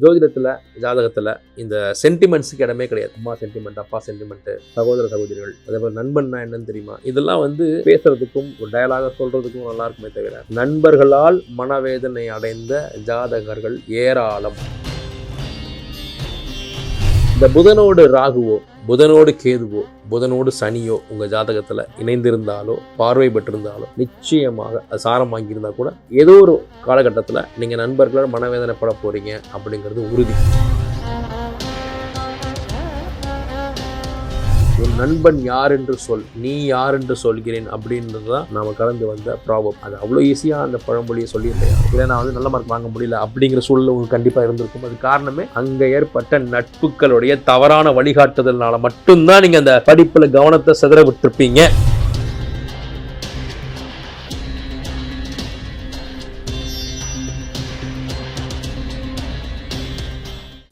ஜோதிடத்தில் ஜாதகத்தில் இந்த சென்டிமெண்ட்ஸுக்கு இடமே கிடையாது. அம்மா சென்டிமெண்ட் அப்பா சென்டிமெண்ட்டு சகோதர சகோதரிகள் அதே போல் நண்பன்னா என்னன்னு தெரியுமா? இதெல்லாம் வந்து பேசுறதுக்கும் ஒரு டயலாக சொல்றதுக்கும் நல்லா இருக்குமே தவிர நண்பர்களால் மனவேதனை அடைந்த ஜாதகர்கள் ஏராளம். இந்த புதனோடு ராகுவோ புதனோடு கேதுவோ புதனோடு சனியோ உங்கள் ஜாதகத்தில் இணைந்திருந்தாலோ பார்வை பெற்றிருந்தாலோ நிச்சயமாக அது சாரம் வாங்கியிருந்தா கூட ஏதோ ஒரு காலகட்டத்தில் நீங்கள் நண்பர்களால் மனவேதனைப்பட போகிறீங்க அப்படிங்கிறது உறுதி. உன் நண்பன் யார் என்று சொல் நீ யார் என்று சொல்கிறேன் அப்படின்றது தான் நாம் கடந்து வந்த ப்ராப்ளம் அது அவ்வளோ ஈஸியாக அந்த பழமொழியை சொல்லியிருந்தேன். இல்லை நான் வந்து நல்ல மார்க் வாங்க முடியல அப்படிங்கிற சூழல் உங்களுக்கு கண்டிப்பாக இருந்திருக்கும். அது காரணமே அங்கே ஏற்பட்ட நட்புகளுடைய தவறான வழிகாட்டுதல்னால மட்டும்தான் நீங்கள் அந்த படிப்பில் கவனத்தை சிதற விட்டுருப்பீங்க.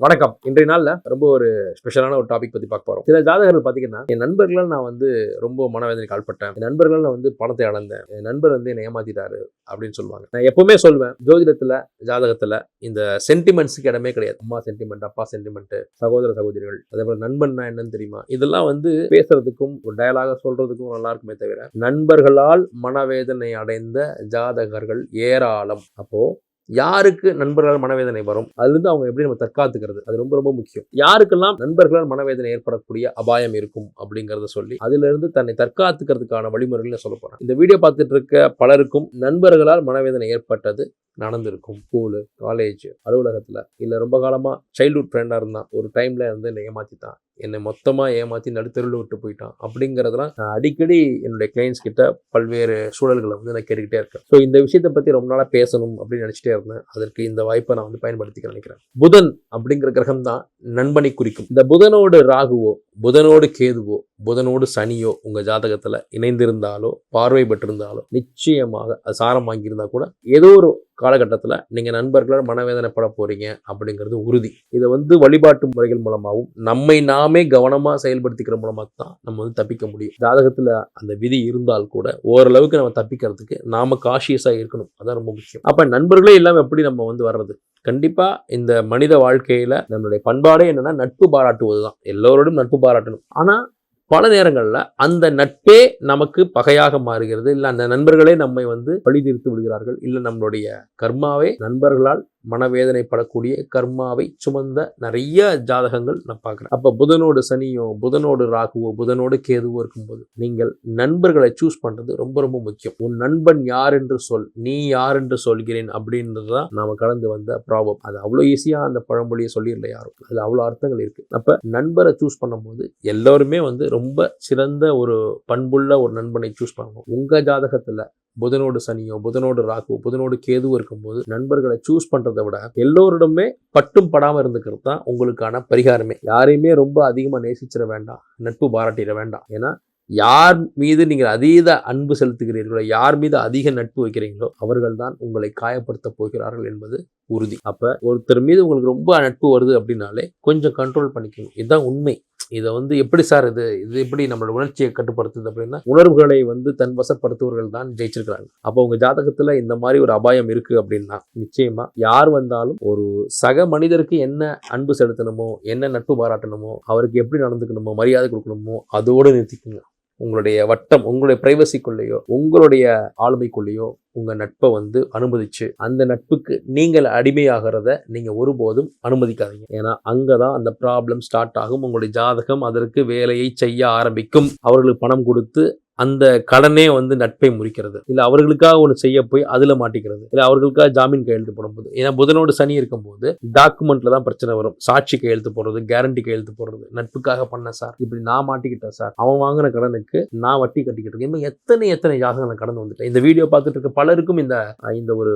வணக்கம். இன்றைய நாளில் ரொம்ப ஒரு ஸ்பெஷலான ஒரு டாபிக் பற்றி பார்க்க போகிறோம் சில ஜாதகர்கள் பார்த்தீங்கன்னா என் நண்பர்களால் நான் வந்து ரொம்ப மனவேதனைக்கு ஆள்பட்டேன். என் நண்பர்களால் நான் வந்து பணத்தை இழந்தேன். என் நண்பர் வந்து என்னை ஏமாத்திட்டாரு அப்படின்னு சொல்லுவாங்க. நான் எப்பவுமே சொல்வேன் ஜோதிடத்தில் ஜாதகத்தில் இந்த சென்டிமெண்ட்ஸுக்கு இடமே கிடையாது. அம்மா சென்டிமெண்ட் அப்பா சென்டிமெண்ட்டு சகோதர சகோதரிகள் அதே போல் நண்பன்னா என்னன்னு தெரியுமா? இதெல்லாம் வந்து பேசுறதுக்கும் ஒரு டயலாக சொல்றதுக்கும் நல்லா இருக்குமே தவிர நண்பர்களால் மனவேதனை அடைந்த ஜாதகர்கள் ஏராளம். அப்போது யாருக்கு நண்பர்களால் மனவேதனை வரும்? அதுலேருந்து அவங்க எப்படி நம்ம தற்காத்துக்கிறது? அது ரொம்ப ரொம்ப முக்கியம். யாருக்கெல்லாம் நண்பர்களால் மனவேதனை ஏற்படக்கூடிய அபாயம் இருக்கும் அப்படிங்கிறத சொல்லி அதிலிருந்து தன்னை தற்காத்துக்கிறதுக்கான வழிமுறைகளை சொல்ல போகிறேன் இந்த வீடியோ பார்த்துட்டு இருக்க பலருக்கும் நண்பர்களால் மனவேதனை ஏற்பட்டது. நடந்திருக்கும். ஸ்கூலு காலேஜ் அலுவலகத்தில். இல்லை ரொம்ப காலமாக சைல்ட்ஹுட் ஃப்ரெண்டாக இருந்தான். ஒரு டைமில் வந்து என்னை ஏமாற்றிட்டான் என்னை மொத்தமாக ஏமாற்றி நடுத்தருவில் விட்டு போயிட்டான். அப்படிங்கிறதெல்லாம் நான் அடிக்கடி என்னுடைய கிளைண்ட்ஸ் கிட்ட பல்வேறு சூழல்களை வந்து நான் கேட்டுக்கிட்டே இருக்கேன். ஸோ இந்த விஷயத்தை பற்றி ரொம்ப நாளாக பேசணும் அப்படின்னு நினச்சிட்டே இருந்தேன். அதற்கு இந்த வாய்ப்பை நான் வந்து பயன்படுத்திக்க நினைக்கிறேன். புதன் அப்படிங்கிற கிரகம் தான் நண்பனை குறிக்கும். இந்த புதனோடு ராகுவோ புதனோடு கேதுவோ புதனோடு சனியோ உங்கள் ஜாதகத்தில் இணைந்திருந்தாலோ பார்வை பெற்றிருந்தாலோ நிச்சயமாக அது சாரம் வாங்கியிருந்தா கூட ஏதோ ஒரு காலகட்டத்தில் நீங்கள் நண்பர்களால் மனவேதனைப்பட போகிறீங்க அப்படிங்கிறது உறுதி. இதை வந்து வழிபாட்டு முறைகள் மூலமாகவும் நம்மை நாமே கவனமாக செயல்படுத்திக்கிற மூலமாக தான் நம்ம வந்து தப்பிக்க முடியும். ஜாதகத்தில் அந்த விதி இருந்தால் கூட ஓரளவுக்கு நம்ம தப்பிக்கிறதுக்கு நாம் காஷியஸாக இருக்கணும். அதான் ரொம்ப முக்கியம். அப்போ நண்பர்களே இல்லாமல் எப்படி நம்ம வந்து வர்றது? கண்டிப்பாக இந்த மனித வாழ்க்கையில் நம்மளுடைய பண்பாடே என்னென்னா நட்பு பாராட்டுவது தான் எல்லோரோடும் நட்பு பாராட்டணும். ஆனால் பல நேரங்கள்ல அந்த நட்பே நமக்கு பகையாக மாறுகிறது. இல்ல அந்த நண்பர்களே நம்மை வந்து பழி தீர்த்து விடுகிறார்கள். இல்லை நம்மளுடைய கர்மாவே நண்பர்களால் மனவேதனைப்படக்கூடிய கர்மாவை சுமந்த நிறைய ஜாதகங்கள் நான் பார்க்குறேன். அப்போ புதனோடு சனியோ புதனோடு ராகுவோ புதனோடு கேதுவோ இருக்கும்போது நீங்கள் நண்பர்களை சூஸ் பண்ணுறது ரொம்ப ரொம்ப முக்கியம். உன் நண்பன் யார் என்று சொல் நீ யார் என்று சொல்கிறேன் அப்படின்றது தான் நாம் கடந்து வந்த ப்ராப்ளம் அது அவ்வளோ ஈஸியாக அந்த பழமொழியை சொல்லிடல யாரும். அதில் அவ்வளோ அர்த்தங்கள் இருக்குது அப்போ நண்பரை சூஸ் பண்ணும்போது எல்லோருமே வந்து ரொம்ப சிறந்த ஒரு பண்புள்ள ஒரு நண்பனை சூஸ் பண்ணணும். உங்கள் ஜாதகத்தில் புதனோடு சனியோ புதனோடு ராகுவோ புதனோடு கேதுவோ இருக்கும்போது நண்பர்களை சூஸ் பண்ணுறதை விட எல்லோரிடமே பட்டும் படாமல் இருந்துக்கிறது தான் உங்களுக்கான பரிகாரமே. யாரையுமே ரொம்ப அதிகமாக நேசிச்சிட வேண்டாம் நட்பு பாராட்டிட வேண்டாம். ஏன்னா யார் மீது நீங்கள் அதீத அன்பு செலுத்துகிறீர்களோ யார் மீது அதிக நட்பு வைக்கிறீங்களோ அவர்கள் தான் உங்களை காயப்படுத்த போகிறார்கள் என்பது உறுதி. அப்போ ஒருத்தர் மீது உங்களுக்கு ரொம்ப நட்பு வருது அப்படின்னாலே கொஞ்சம் கண்ட்ரோல் பண்ணிக்கணும் இதுதான் உண்மை. இதை வந்து எப்படி சார் இது? இது எப்படி நம்மளோட உணர்ச்சியை கட்டுப்படுத்துது அப்படின்னா உணர்வுகளை வந்து தன் வசப்படுத்துவர்கள் தான் ஜெயிச்சிருக்கிறாங்க. அப்போ உங்க ஜாதகத்துல இந்த மாதிரி ஒரு அபாயம் இருக்கு அப்படின்னா நிச்சயமா யார் வந்தாலும் ஒரு சக மனிதருக்கு என்ன அன்பு செலுத்தணுமோ என்ன நட்பு பாராட்டணுமோ அவருக்கு எப்படி நடந்துக்கணுமோ மரியாதை கொடுக்கணுமோ அதோடு நிறுத்திக்கணும் உங்களுடைய வட்டம் உங்களுடைய பிரைவசிக்குள்ளேயோ உங்களுடைய ஆளுமைக்குள்ளேயோ உங்கள் நட்பை வந்து அனுமதிச்சு அந்த நட்புக்கு நீங்கள் அடிமையாகிறத நீங்கள் ஒருபோதும் அனுமதிக்காதீங்க. ஏன்னா அங்கே தான் அந்த ப்ராப்ளம் ஸ்டார்ட் ஆகும். உங்களுடைய ஜாதகம் அதற்கு வேலையை செய்ய ஆரம்பிக்கும். அவர்களுக்கு பணம் கொடுத்து அந்த கடனே வந்து நட்பை முறிக்கிறது. இல்லை அவர்களுக்காக ஒன்று செய்ய போய் அதில் மாட்டிக்கிறது. இல்லை அவர்களுக்காக ஜாமீன் கையெழுத்து போடும்போது ஏன்னா புதனோடு சனி இருக்கும்போது டாக்குமெண்ட்ல தான் பிரச்சனை வரும். சாட்சி கையெழுத்து போடுறது கேரண்டி கையெழுத்து போடுறது நட்புக்காக பண்ண சார். இப்படி நான் மாட்டிக்கிட்டேன் சார். அவன் வாங்கின கடனுக்கு நான் வட்டி கட்டிக்கிட்டு இருக்கேன். எத்தனை எத்தனை ஜாதகம் நான் கடந்து வந்துட்டேன்? இந்த வீடியோ பார்த்துட்டு இருக்க பலருக்கும் இந்த இந்த ஒரு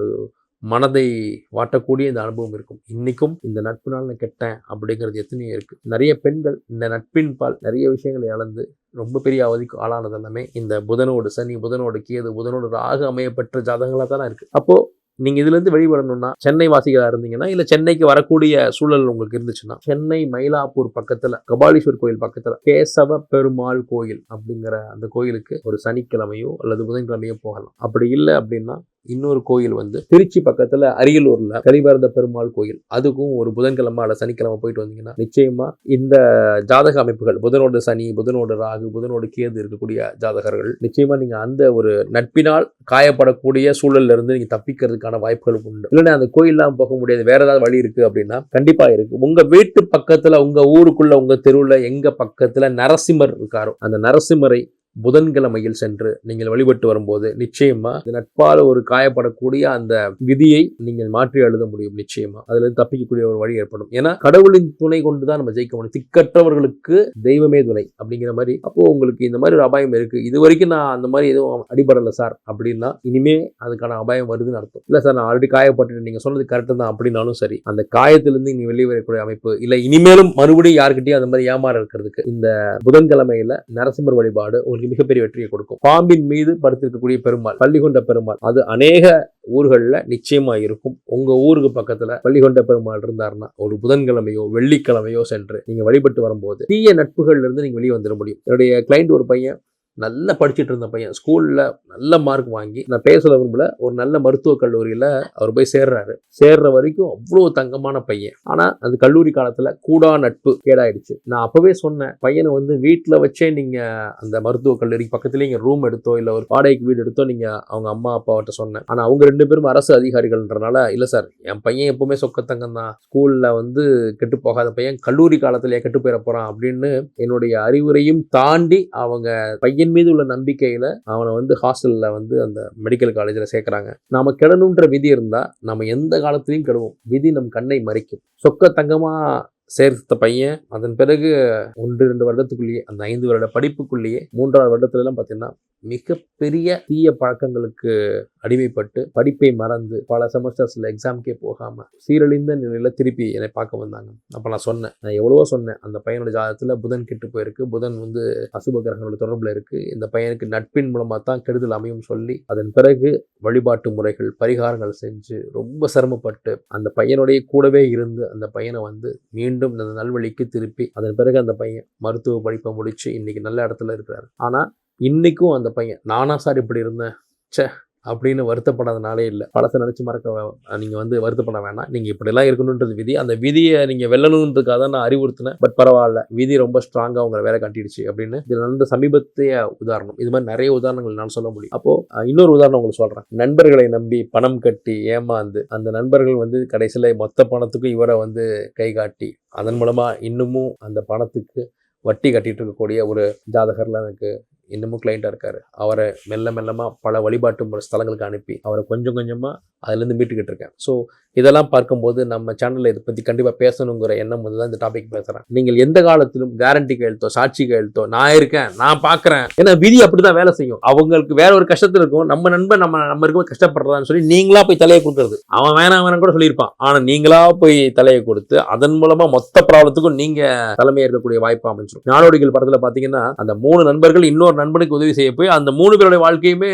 மனதை வாட்டக்கூடிய இந்த அனுபவம் இருக்கும். இன்னைக்கும் இந்த நட்புனால நான் கெட்டேன் அப்படிங்கிறது எத்தனையோ இருக்கு. நிறைய பெண்கள் இந்த நட்பின் பால் நிறைய விஷயங்களை இழந்து ரொம்ப பெரிய அவதிக்கு ஆளானது எல்லாமே இந்த புதனோடு சனி புதனோடு கேது புதனோடு ராக அமையப்பெற்ற ஜாதகங்களாக தானே இருக்கு. அப்போ நீங்க இதுல இருந்து வெளிவரணும்னா சென்னை வாசிகளா இருந்தீங்கன்னா இல்ல சென்னைக்கு வரக்கூடிய சூழல் உங்களுக்கு இருந்துச்சுன்னா சென்னை மயிலாப்பூர் பக்கத்துல கபாலீஸ்வர் கோயில் பக்கத்துல கேசவ பெருமாள் கோயில் அப்படிங்கிற அந்த கோயிலுக்கு ஒரு சனிக்கிழமையோ அல்லது புதன்கிழமையோ போகலாம். அப்படி இல்லை அப்படின்னா இன்னொரு கோயில் வந்து திருச்சி பக்கத்துல அரியலூர்ல கரிபாரத பெருமாள் கோயில். அதுக்கும் ஒரு புதன்கிழமை அல்ல சனிக்கிழமை போயிட்டு வந்தீங்கன்னா நிச்சயமா இந்த ஜாதக அமைப்புகள் புதனோட சனி புதனோட ராகு புதனோட கேது இருக்கக்கூடிய ஜாதகர்கள் நிச்சயமா நீங்க அந்த ஒரு நட்பினால் காயப்படக்கூடிய சூழல்ல இருந்து நீங்க தப்பிக்கிறதுக்கான வாய்ப்புகள் உண்டு. இல்லைன்னா அந்த கோயில்லாம் போக முடியாது. வேற ஏதாவது வழி இருக்கு அப்படின்னா கண்டிப்பா இருக்கு. உங்க வீட்டு பக்கத்துல உங்க ஊருக்குள்ள உங்க தெருவுல எங்க பக்கத்துல நரசிம்மர் இருக்காரோ அந்த நரசிம்மரை புதன்கிழமையில் சென்று நீங்கள் வழிபட்டு வரும்போது நிச்சயமா நட்பால் ஒரு காயப்படக்கூடிய அந்த விதியை நீங்கள் மாற்றி எழுத முடியும் நிச்சயமா. அதுல இருந்து தப்பிக்கக்கூடிய ஒரு வழி ஏற்படும். ஏன்னா கடவுளின் துணை கொண்டு தான் நம்ம ஜெயிக்க முடியும். திக்கற்றவர்களுக்கு தெய்வமே துணை அப்படிங்கிற மாதிரி அப்போ உங்களுக்கு இந்த மாதிரி ஒரு அபாயம் இருக்கு. இது வரைக்கும் நான் அந்த மாதிரி எதுவும் அடிபடலை சார் அப்படின்னா இனிமே அதுக்கான அபாயம் வருதுன்னு அர்த்தம். இல்ல சார் நான் ஆல்ரெடி காயப்பட்டு நீங்க சொன்னது கரெக்டு தான் அப்படின்னாலும் சரி அந்த காயத்திலிருந்து நீ வெளியே வரக்கூடிய அமைப்பு இல்ல. இனிமேலும் மறுபடியும் யாருக்கிட்டையும் அந்த மாதிரி ஏமாற இருக்கிறதுக்கு இந்த புதன்கிழமையில நரசிம்மர் வழிபாடு உங்களுக்கு மிகப்பெரிய வெற்றியை கொடுக்கும். பாம்பின் மீது படுத்திருக்கக்கூடிய பெருமாள் பள்ளிகொண்ட பெருமாள் அது அநேக ஊர்களில் நிச்சயமா இருக்கும். உங்க ஊருக்கு பக்கத்துல பள்ளிகொண்ட பெருமாள் இருந்தாருன்னா ஒரு புதன்கிழமையோ வெள்ளிக்கிழமையோ சென்று நீங்க வழிபட்டு வரும்போது தீய நட்புகள்ல இருந்து நீங்க வெளியே வந்துட முடியும். என்னுடைய கிளைண்ட் ஒரு பையன் நல்லா படிச்சுட்டு இருந்த பையன் ஸ்கூலில் நல்ல மார்க் வாங்கி நான் பேச விரும்பல ஒரு நல்ல மருத்துவக் கல்லூரியில் அவர் போய் சேர்றாரு. சேர்ற வரைக்கும் அவ்வளோ தங்கமான பையன். ஆனால் அந்த கல்லூரி காலத்தில் கூடா நட்பு கேடாயிடுச்சு. நான் அப்போவே சொன்னேன் பையனை வந்து வீட்டில் வச்சே நீங்கள் அந்த மருத்துவக் கல்லூரி பக்கத்துலேயே இங்கே ரூம் எடுத்தோ இல்லை ஒரு வாடகைக்கு வீடு எடுத்தோ நீங்கள் அவங்க அம்மா அப்பாவிட்ட சொன்னேன். ஆனால் அவங்க ரெண்டு பேரும் அரசு அதிகாரிகள்ன்றனால இல்லை சார் என் பையன் எப்பவுமே சொக்கத்தங்கம் தான். ஸ்கூலில் வந்து கெட்டு போகாத பையன் கல்லூரி காலத்திலேயே கெட்டு போயிட போகிறான் அப்படின்னு என்னுடைய அறிவுரையும் தாண்டி அவங்க பையன் மீது உள்ள நம்பிக்கையில் அவனை வந்து ஹாஸ்டலில் வந்து அந்த மெடிக்கல் காலேஜில் சேர்க்குறாங்க. நாம கெடணுன்ற விதி இருந்தால் நம்ம எந்த காலத்திலையும் கெடுவோம். விதி நம் கண்ணை மறைக்கும். சொக்க தங்கமாக சேர்த்த பையன் அதன் பிறகு ஒன்று ரெண்டு வருடத்துக்குள்ளேயே அந்த ஐந்து வருட படிப்புக்குள்ளேயே மூன்றாவது வருடத்துலலாம் பார்த்தீங்கன்னா மிகப்பெரிய தீய பழக்கங்களுக்கு அடிமைப்பட்டு படிப்பை மறந்து பல செமஸ்டர்ஸில் எக்ஸாம்க்கே போகாமல் சீரழிந்த நிலையில் திருப்பி என்னை பார்க்க வந்தாங்க. அப்போ நான் சொன்னேன். நான் எவ்வளவோ சொன்னேன். அந்த பையனோட ஜாதகத்தில் புதன் கெட்டு போயிருக்கு. புதன் வந்து அசுப கிரகங்களோட தொடர்பில் இருக்குது இந்த பையனுக்கு நட்பின் மூலமாக தான் கெடுதல் அமையும் சொல்லி அதன் பிறகு வழிபாட்டு முறைகள் பரிகாரங்கள் செஞ்சு ரொம்ப சிரமப்பட்டு அந்த பையனுடைய கூடவே இருந்து அந்த பையனை வந்து மீண்டும் மீண்டும் இந்த நல்வழிக்கு திருப்பி அதன் பிறகு அந்த பையன் மருத்துவ படிப்பை முடிச்சு இன்னைக்கு நல்ல இடத்துல இருக்கிறாரு. ஆனால் இன்னைக்கும் அந்த பையன் நானா சார் இப்படி இருந்தேன்? சே அப்படின்னு வருத்தப்படாதனாலே இல்லை. பழசை நினச்சி மறக்க நீங்கள் வந்து வருத்தப்பட வேணாம். நீங்கள் இப்படிலாம் இருக்கணுன்றது விதி அந்த விதியை நீங்கள் வெல்லணுன்றதுக்காக தான் நான் அறிவுறுத்தினேன். பட் பரவாயில்ல விதி ரொம்ப ஸ்ட்ராங்காக உங்களை வேலை காட்டிடுச்சு அப்படின்னு. இது நடந்த சமீபத்திய உதாரணம் இது மாதிரி நிறைய உதாரணங்கள் நான் சொல்ல முடியும். அப்போ இன்னொரு உதாரணம் உங்களுக்கு சொல்கிறேன் நண்பர்களை நம்பி பணம் கட்டி ஏமாந்து அந்த நண்பர்கள் வந்து கடைசியில் மொத்த பணத்துக்கும் இவரை வந்து கை காட்டி அதன் மூலமாக இன்னமும் அந்த பணத்துக்கு வட்டி கட்டிட்டு இருக்கக்கூடிய ஒரு ஜாதகர்லாம் எனக்கு இன்னமும் கிளைண்ட்டாக இருக்கார். அவரை மெல்ல மெல்லமாக பல வழிபாட்டு ஸ்தலங்களுக்கு அனுப்பி அவரை கொஞ்சம் கொஞ்சமாக அதுலேருந்து மீட்டுக்கிட்டு இருக்கேன். ஸோ இதெல்லாம் பார்க்கும்போது நம்ம சேனலில் இதை பற்றி கண்டிப்பாக பேசணுங்கிற எண்ணம் வந்து தான் இந்த டாபிக் பேசுகிறேன் நீங்கள் எந்த காலத்திலும் கேரண்டி கையெழுத்தோ சாட்சி கையெழுத்தோ நான் இருக்கேன் நான் பார்க்குறேன். ஏன்னா விதி அப்படி தான் வேலை செய்யும். அவங்களுக்கு வேற ஒரு கஷ்டத்தில் இருக்கும். நம்ம நண்பன் நம்ம நம்ம இருக்கும்போது கஷ்டப்படுறதான்னு சொல்லி நீங்களா போய் தலையை கொடுக்குறது அவன் வேணாம் வேணாம் கூட சொல்லியிருப்பான். ஆனால் நீங்களா போய் தலையை கொடுத்து அதன் மூலமாக மொத்த ப்ராப்ளத்துக்கும் நீங்கள் தலைமை இருக்கக்கூடிய வாய்ப்பு அமைஞ்சிடும் நாடோடிகள் படத்தில் பார்த்தீங்கன்னா அந்த மூணு நண்பர்கள் இன்னொரு நண்பனுக்கு உதவி செய்ய போய் அந்த மூணு பேருடைய வாழ்க்கையுமே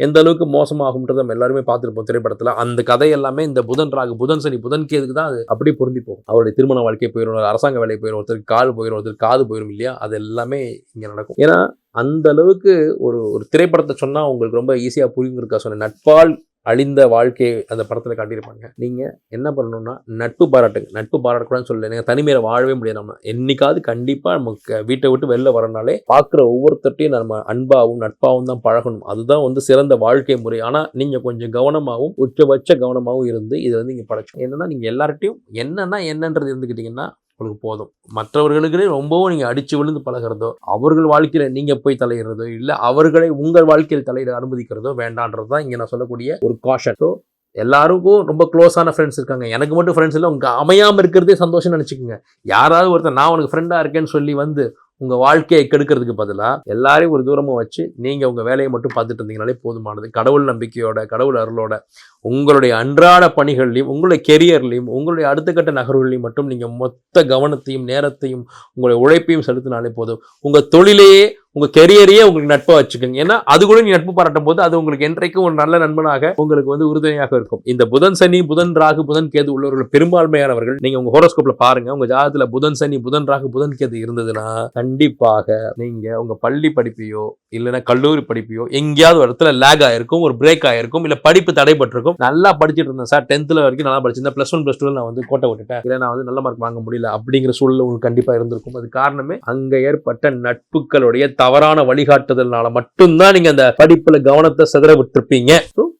எந்த அளவுக்கு மோசமாகும்ன்றத நம்ம எல்லாருமே பார்த்துருப்போம் திரைப்படத்தில். அந்த கதை எல்லாமே இந்த புதன் ராகு புதன் சனி புதன் கேதுக்கு தான் அது அப்படியே பொருந்தி போகும். அவருடைய திருமண வாழ்க்கை போயிடும் அரசாங்க வேலைக்கு போயிடும் ஒருத்தருக்கு கால் போயிடும் ஒருத்தருக்கு காது போயிடும் இல்லையா? அது எல்லாமே இங்கே நடக்கும். ஏன்னா அந்த அளவுக்கு ஒரு ஒரு திரைப்படத்தை சொன்னால் உங்களுக்கு ரொம்ப ஈஸியாக புரியுங்கிறதுக்காக சொன்னேன். நட்பால் அழிந்த வாழ்க்கையை அந்த படத்தில் காட்டியிருப்பாங்க. நீங்கள் என்ன பண்ணணும்னா நட்பு பாராட்டுங்க. நட்பு பாராட்டக்கூடாதுன்னு சொல்லல. நீங்கள் தனிமையில் வாழவே முடியாது நம்ம. என்னைக்காவது கண்டிப்பாக நமக்கு வீட்டை விட்டு வெளில வரனாலே பார்க்குற ஒவ்வொருத்தட்டையும் நம்ம அன்பாகவும் நட்பாகவும் தான் பழகணும். அதுதான் வந்து சிறந்த வாழ்க்கை முறை. ஆனால் நீங்கள் கொஞ்சம் கவனமாகவும் உச்சபட்ச கவனமாகவும் இருந்து இதை வந்து இங்கே படைச்சோம் என்னன்னா நீங்கள் எல்லார்ட்டையும் என்னன்னா என்னன்றது இருந்துக்கிட்டிங்கன்னா உங்களுக்கு போதும். மற்றவர்களுக்கு ரொம்பவும் நீங்கள் அடித்து விழுந்து பழகிறதோ அவர்கள் வாழ்க்கையில் நீங்கள் போய் தலையிடுறதோ இல்லை அவர்களை உங்கள் வாழ்க்கையில் தலையிட அனுமதிக்கிறதோ வேண்டான்றது தான் இங்கே நான் சொல்லக்கூடிய ஒரு காஷன் ஸோ எல்லாருக்கும் ரொம்ப க்ளோஸான ஃப்ரெண்ட்ஸ் இருக்காங்க. எனக்கு மட்டும் ஃப்ரெண்ட்ஸ் இல்லை உங்கள் அமையாமல் இருக்கிறதே சந்தோஷம் நினச்சிக்கோங்க. யாராவது ஒருத்தர் நான் உனக்கு ஃப்ரெண்டாக இருக்கேன்னு சொல்லி வந்து உங்கள் வாழ்க்கையை கெடுக்கிறதுக்கு பதிலாக எல்லாரையும் ஒரு தூரமாக வச்சு நீங்கள் உங்கள் வேலையை மட்டும் பார்த்துட்டு இருந்தீங்கனாலே போதுமானது. கடவுள் நம்பிக்கையோட கடவுள் அருளோட உங்களுடைய அன்றாட பணிகள்லையும் உங்களுடைய கெரியர்லையும் உங்களுடைய அடுத்த கட்ட நகர்வுகளையும் மட்டும் நீங்கள் மொத்த கவனத்தையும் நேரத்தையும் உங்களுடைய உழைப்பையும் செலுத்தினாலே போதும். உங்கள் தொழிலையே உங்கள் கெரியரையே உங்களுக்கு நட்பாக வச்சுக்கோங்க. ஏன்னா அது கூட நீ நட்பு பாராட்டும் போது அது உங்களுக்கு என்றைக்கும் ஒரு நல்ல நண்பனாக உங்களுக்கு வந்து உறுதுணையாக இருக்கும். இந்த புதன் சனி புதன் ராகு புதன் கேது உள்ளவர்கள் பெரும்பான்மையானவர்கள் நீங்கள் உங்கள் ஹோரோஸ்கோப்பில் பாருங்கள் உங்கள் ஜாதகத்துல புதன் சனி புதன் ராகு புதன் கேது இருந்ததுன்னா கண்டிப்பாக நீங்கள் உங்கள் பள்ளி படிப்பையோ இல்லைன்னா கல்லூரி படிப்பையோ எங்கேயாவது ஒரு இடத்துல லேக் ஆகிருக்கும் ஒரு பிரேக் ஆகிருக்கும் இல்லை படிப்பு தடைபட்டிருக்கும். நல்லா படிச்சுட்டு இருந்தேன் சார். டென்த்தில் வரைக்கும் நல்லா படிச்சிருந்தேன். ப்ளஸ் ஒன் ப்ளஸ் டூவில் நான் வந்து கோட்டை விட்டுட்டேன். இல்லை நான் வந்து நல்ல மார்க் வாங்க முடியல அப்படிங்கிற சூழல் உங்களுக்கு கண்டிப்பாக இருந்திருக்கும். அது காரணமே அங்கே ஏற்பட்ட நட்புகளுடைய தவறான வழிகாட்டுதல்னால மட்டும்தான் நீங்க அந்த படிப்புல கவனத்தை சிதற விட்டுருப்பீங்க.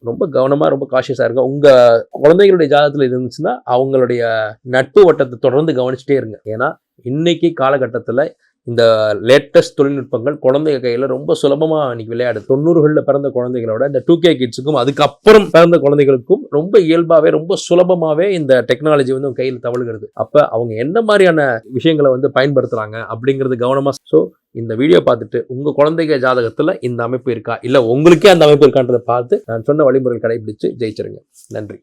ரொம்ப கவனமா ரொம்ப காஷியஸா இருங்க. உங்க குழந்தைகளுடைய ஜாதகத்துல இருந்துச்சுன்னா அவங்களுடைய நட்பு வட்டத்தை தொடர்ந்து கவனிச்சுட்டே இருங்க. ஏன்னா இன்னைக்கு காலகட்டத்துல இந்த லேட்டஸ்ட் தொழில்நுட்பங்கள் குழந்தைங்க கையில் ரொம்ப சுலபமாக இன்னைக்கு விளையாடு. தொண்ணூறுகளில் பிறந்த குழந்தைகளோட இந்த டூ கே கிட்ஸுக்கும் அதுக்கப்புறம் பிறந்த குழந்தைகளுக்கும் ரொம்ப இயல்பாகவே ரொம்ப சுலபமாகவே இந்த டெக்னாலஜி வந்து கையில் தவழுகிறது. அப்போ அவங்க என்ன மாதிரியான விஷயங்களை வந்து பயன்படுத்துகிறாங்க அப்படிங்கிறது கவனமாக ஸோ இந்த வீடியோ பார்த்துட்டு உங்கள் குழந்தைங்க ஜாதகத்தில் இந்த அமைப்பு இருக்கா? இல்லை உங்களுக்கே அந்த அமைப்பு இருக்கான்றதை பார்த்து நான் சொன்ன வழிமுறைகள் கடைபிடிச்சு ஜெயிச்சிருங்க. நன்றி.